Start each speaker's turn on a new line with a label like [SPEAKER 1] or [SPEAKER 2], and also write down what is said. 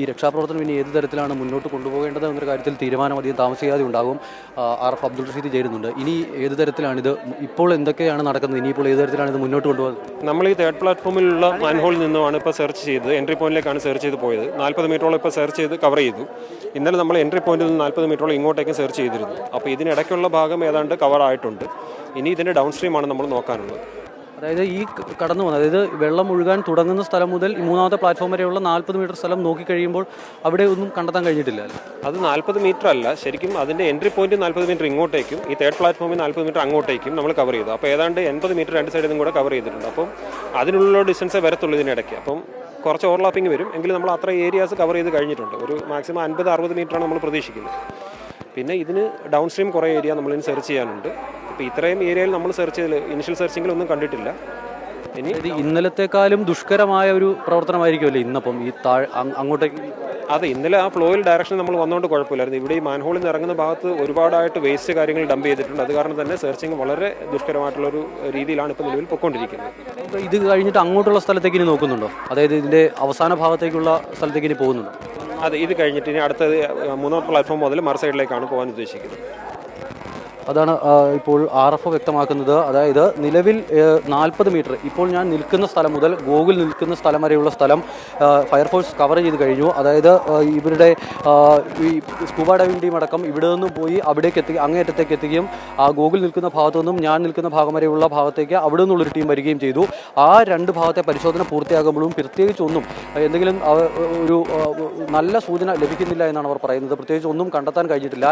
[SPEAKER 1] ഈ രക്ഷാപ്രവർത്തനം ഇനി ഏത് തരത്തിലാണ് മുന്നോട്ട് കൊണ്ടുപോകേണ്ടത് എന്നൊരു കാര്യത്തിൽ തീരുമാനം അധികം താമസിക്കാതെ ഉണ്ടാകും. ആർ എഫ് അബ്ദുൾ റഷീദ് ചേരുന്നുണ്ട്. ഇനി ഏത് തരത്തിലാണിത് ഇപ്പോൾ എന്തൊക്കെയാണ് നടക്കുന്നത്? ഇനിയിപ്പോൾ ഏത് തരത്തിലാണ് ഇത് മുന്നോട്ട് കൊണ്ടുപോകുന്നത്?
[SPEAKER 2] നമ്മൾ ഈ തേർഡ് പ്ലാറ്റ്ഫോമിലുള്ള മാൻഹോളിൽ നിന്നുമാണ് ഇപ്പോൾ സെർച്ച് ചെയ്തത്. എൻട്രി പോയിന്റിലേക്കാണ് സെർച്ച് ചെയ്ത് പോയത്. നാൽപ്പത് മീറ്ററോളം ഇപ്പോൾ സെർച്ച് ചെയ്ത് കവർ ചെയ്തു. ഇന്നലെ നമ്മൾ എൻട്രി പോയിന്റിൽ നിന്ന് നാൽപ്പത് മീറ്ററോളം ഇങ്ങോട്ടേക്ക് സെർച്ച് ചെയ്തിരുന്നു. അപ്പോൾ ഇതിനിടയ്ക്കുള്ള ഭാഗം ഏതാണ്ട് കവർ ആയിട്ടുണ്ട്. ഇനി ഇതിന്റെ ഡൗൺ സ്ട്രീമാണ് നമ്മൾ നോക്കാനുള്ളത്.
[SPEAKER 1] അതായത് ഈ കടന്നു വന്നത് അതായത് വെള്ളം ഒഴുകാൻ തുടങ്ങുന്ന സ്ഥലം മുതൽ മൂന്നാമത്തെ പ്ലാറ്റ്ഫോം വരെയുള്ള നാൽപ്പത് മീറ്റർ സ്ഥലം നോക്കിക്കഴിയുമ്പോൾ അവിടെ ഒന്നും കണ്ടെത്താൻ കഴിഞ്ഞിട്ടില്ല
[SPEAKER 2] അത് നാൽപ്പത് മീറ്റർ അല്ല. ശരിക്കും അതിന്റെ എൻട്രി പോയിന്റ് നാൽപ്പത് മീറ്റർ ഇങ്ങോട്ടേക്കും ഈ തേർഡ് പ്ലാറ്റ്ഫോമിൽ നാൽപ്പത് മീറ്റർ അങ്ങോട്ടേക്കും നമ്മൾ കവർ ചെയ്തു. അപ്പോൾ ഏതാണ്ട് എൺപത് മീറ്റർ രണ്ട് സൈഡിൽ നിന്നും കൂടെ കവർ ചെയ്തിട്ടുണ്ട്. അപ്പം അതിനുള്ള ഡിസ്റ്റൻസേ വരത്തുള്ളൂ ഇതിനിടയ്ക്ക്. അപ്പം കുറച്ച് ഓവർലാപ്പിംഗ് വരും. എങ്കിലും നമ്മൾ അത്ര ഏരിയാസ് കവർ ചെയ്ത് കഴിഞ്ഞിട്ടുണ്ട്. ഒരു മാക്സിമം അൻപത് അറുപത് മീറ്ററാണ് നമ്മൾ പ്രതീക്ഷിക്കുന്നത്. പിന്നെ ഇതിന് ഡൗൺ സ്ട്രീം കുറേ ഏരിയ നമ്മളിന് സെർച്ച് ചെയ്യാനുണ്ട്. ഇപ്പോൾ ഇത്രയും ഏരിയയിൽ നമ്മൾ സെർച്ച് ചെയ്തില്ല. ഇനിഷ്യൽ സെർച്ചിങ്ങിലൊന്നും കണ്ടിട്ടില്ല. ഇനി
[SPEAKER 1] ഇത് ഇന്നലത്തെക്കാളും ദുഷ്കരമായ ഒരു പ്രവർത്തനമായിരിക്കുമല്ലോ ഇന്നപ്പം ഈ താഴ് അങ്ങോട്ടേക്ക്?
[SPEAKER 2] അതെ ഇന്നലെ ആ ഫ്ലോയിൽ ഡയറക്ഷൻ നമ്മൾ വന്നുകൊണ്ട് കുഴപ്പമില്ലായിരുന്നു. ഇവിടെ ഈ മാൻഹോളിൽ നിന്ന് ഇറങ്ങുന്ന ഭാഗത്ത് ഒരുപാടായിട്ട് വേസ്റ്റ് കാര്യങ്ങൾ ഡംപ് ചെയ്തിട്ടുണ്ട്. അത് കാരണം തന്നെ സെർച്ചിങ് വളരെ ദുഷ്കരമായിട്ടുള്ള ഒരു രീതിയിലാണ് ഇപ്പോൾ നിലവിൽ പൊയ്ക്കൊണ്ടിരിക്കുന്നത്.
[SPEAKER 1] അപ്പോൾ ഇത് കഴിഞ്ഞിട്ട് അങ്ങോട്ടുള്ള സ്ഥലത്തേക്ക് ഇനി നോക്കുന്നുണ്ടോ? അതായത് ഇതിന്റെ അവസാന ഭാഗത്തേക്കുള്ള സ്ഥലത്തേക്ക് ഇനി പോകുന്നുണ്ടോ?
[SPEAKER 2] അതെ ഇത് കഴിഞ്ഞിട്ട് ഇനി അടുത്തത് മൂന്നാം പ്ലാറ്റ്ഫോം മുതൽ മറ സൈഡിലേക്കാണ് പോകാൻ ഉദ്ദേശിക്കുന്നത്.
[SPEAKER 1] അതാണ് ഇപ്പോൾ ആർ എഫ് വ്യക്തമാക്കുന്നത്. അതായത് നിലവിൽ നാൽപ്പത് മീറ്റർ. ഇപ്പോൾ ഞാൻ നിൽക്കുന്ന സ്ഥലം മുതൽ ഗോകുൽ നിൽക്കുന്ന സ്ഥലം വരെയുള്ള സ്ഥലം ഫയർഫോഴ്സ് കവർ ചെയ്ത് കഴിഞ്ഞു. അതായത് ഇവരുടെ ഈ സ്കൂബ ടീം അടക്കം ഇവിടെ നിന്നും പോയി അവിടേക്ക് എത്തി അങ്ങേയറ്റത്തേക്ക് എത്തുകയും ആ ഗോകുൽ നിൽക്കുന്ന ഭാഗത്തു നിന്നും ഞാൻ നിൽക്കുന്ന ഭാഗം വരെയുള്ള ഭാഗത്തേക്ക് അവിടെ നിന്നുള്ളൊരു ടീം വരികയും ചെയ്തു. ആ രണ്ട് ഭാഗത്തെ പരിശോധന പൂർത്തിയാകുമ്പോഴും പ്രത്യേകിച്ച് ഒന്നും എന്തെങ്കിലും ഒരു നല്ല സൂചന ലഭിക്കുന്നില്ല എന്നാണ് അവർ പറയുന്നത്. പ്രത്യേകിച്ച് ഒന്നും കണ്ടെത്താൻ കഴിഞ്ഞിട്ടില്ല.